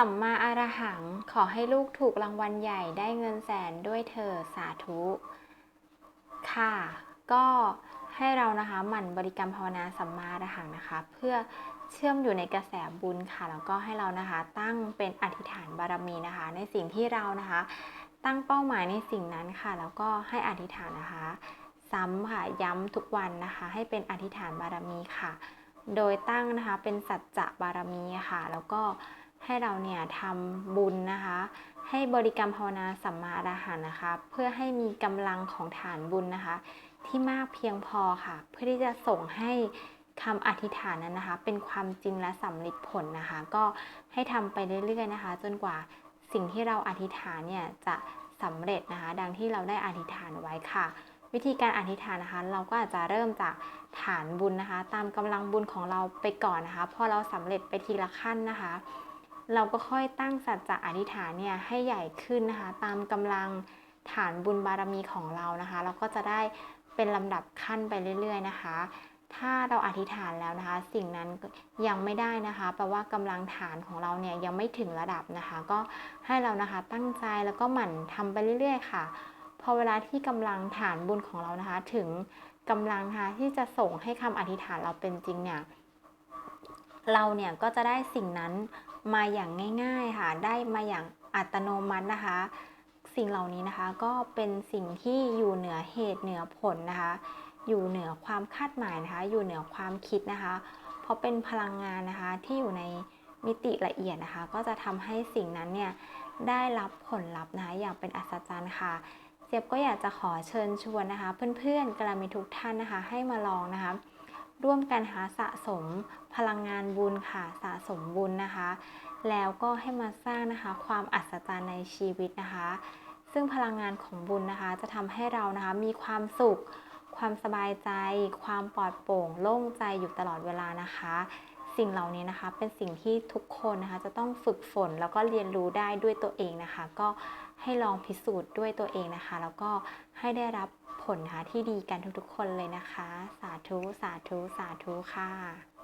สัมมาอารหังขอให้ลูกถูกรางวัลใหญ่ได้เงินแสนด้วยเธอสาธุ ค่ะ ก็ให้เรานะคะหมั่นบริกรรมภาวนาสัมมาอรหังนะคะ เพื่อเชื่อมอยู่ในกระแสบุญค่ะ แล้วก็ให้เรานะคะตั้งเป็นอธิษฐานบารมีนะคะ ในสิ่งที่เรานะคะ ตั้งเป้าหมายในสิ่งนั้นค่ะ แล้วก็ให้อธิษฐานนะคะ ซ้ำค่ะย้ำทุกวันนะคะ ให้เป็นอธิษฐานบารมีค่ะ โดยตั้งนะคะเป็นสัจจะบารมีค่ะ แล้วก็ ให้เราเนี่ยทำบุญนะคะ ให้บริกรรมภาวนาสัมมาอรหันนะคะ เพื่อให้มีกำลังของฐานบุญนะคะ ที่มากเพียงพอค่ะ เพื่อที่จะส่งให้คำอธิษฐานนั้นนะคะ เป็นความจริงและสำลิดผลนะคะ ก็ให้ทำไปเรื่อยๆนะคะ จนกว่าสิ่งที่เราอธิษฐานเนี่ยจะสำเร็จนะคะ ดังที่เราได้อธิษฐานไว้ค่ะ วิธีการอธิษฐานนะคะ เราก็อาจจะเริ่มจากฐานบุญนะคะ ตามกำลังบุญของเราไปก่อนนะคะ พอเราสำเร็จไปทีละขั้นนะคะ เราก็ค่อยตั้งสัจจะอธิษฐานเนี่ยให้ใหญ่ขึ้นนะคะ ตามกำลังฐานบุญบารมีของเรานะคะ เราก็จะได้เป็นลำดับขั้นไปเรื่อย ๆ นะคะ ถ้าเราอธิษฐานแล้วนะคะ สิ่งนั้นยังไม่ได้นะคะแปลว่ากำลังฐานของเราเนี่ยยังไม่ถึงระดับนะคะ ก็ให้เรานะคะตั้งใจแล้วก็หมั่นทำไปเรื่อย ๆ ค่ะพอเวลาที่กำลังฐานบุญของเรานะคะ ถึงกำลังนะคะที่จะส่งให้คำอธิษฐานเราเป็นจริงเนี่ย เราเนี่ยก็จะได้สิ่งนั้นมาอย่างง่าย ๆ ค่ะ ได้มาอย่างอัตโนมัตินะคะ สิ่งเหล่านี้นะคะก็เป็นสิ่งที่อยู่เหนือเหตุเหนือผลนะคะ อยู่เหนือความคาดหมายนะคะ อยู่เหนือความคิดนะคะ เพราะเป็นพลังงานนะคะที่อยู่ในมิติละเอียดนะคะ ก็จะทำให้สิ่งนั้นเนี่ยได้รับผลลัพธ์นะคะอย่างเป็นอัศจรรย์ค่ะเจี๊ยบก็อยากจะขอเชิญชวนนะคะ เพื่อนๆกระมีทุกท่านนะคะ ให้มาลองนะคะ ร่วมกันหาสะสมพลังงานบุญค่ะสะสมบุญนะคะ แล้วก็ให้มาสร้างนะคะความอัศจรรย์ในชีวิตนะคะ ซึ่งพลังงานของบุญนะคะ จะทำให้เรานะคะมีความสุข ความสบายใจ ความปลอดโปร่งโล่งใจอยู่ตลอดเวลานะคะ สิ่งเหล่านี้นะคะ เป็นสิ่งที่ทุกคนนะคะจะต้องฝึกฝนแล้วก็เรียนรู้ได้ด้วยตัวเองนะคะ ก็ให้ลองพิสูจน์ด้วยตัวเองนะคะ แล้วก็ให้ได้รับผลนะคะที่ดีกันทุกๆ คนเลยนะคะ สาธุ สาธุ สาธุค่ะ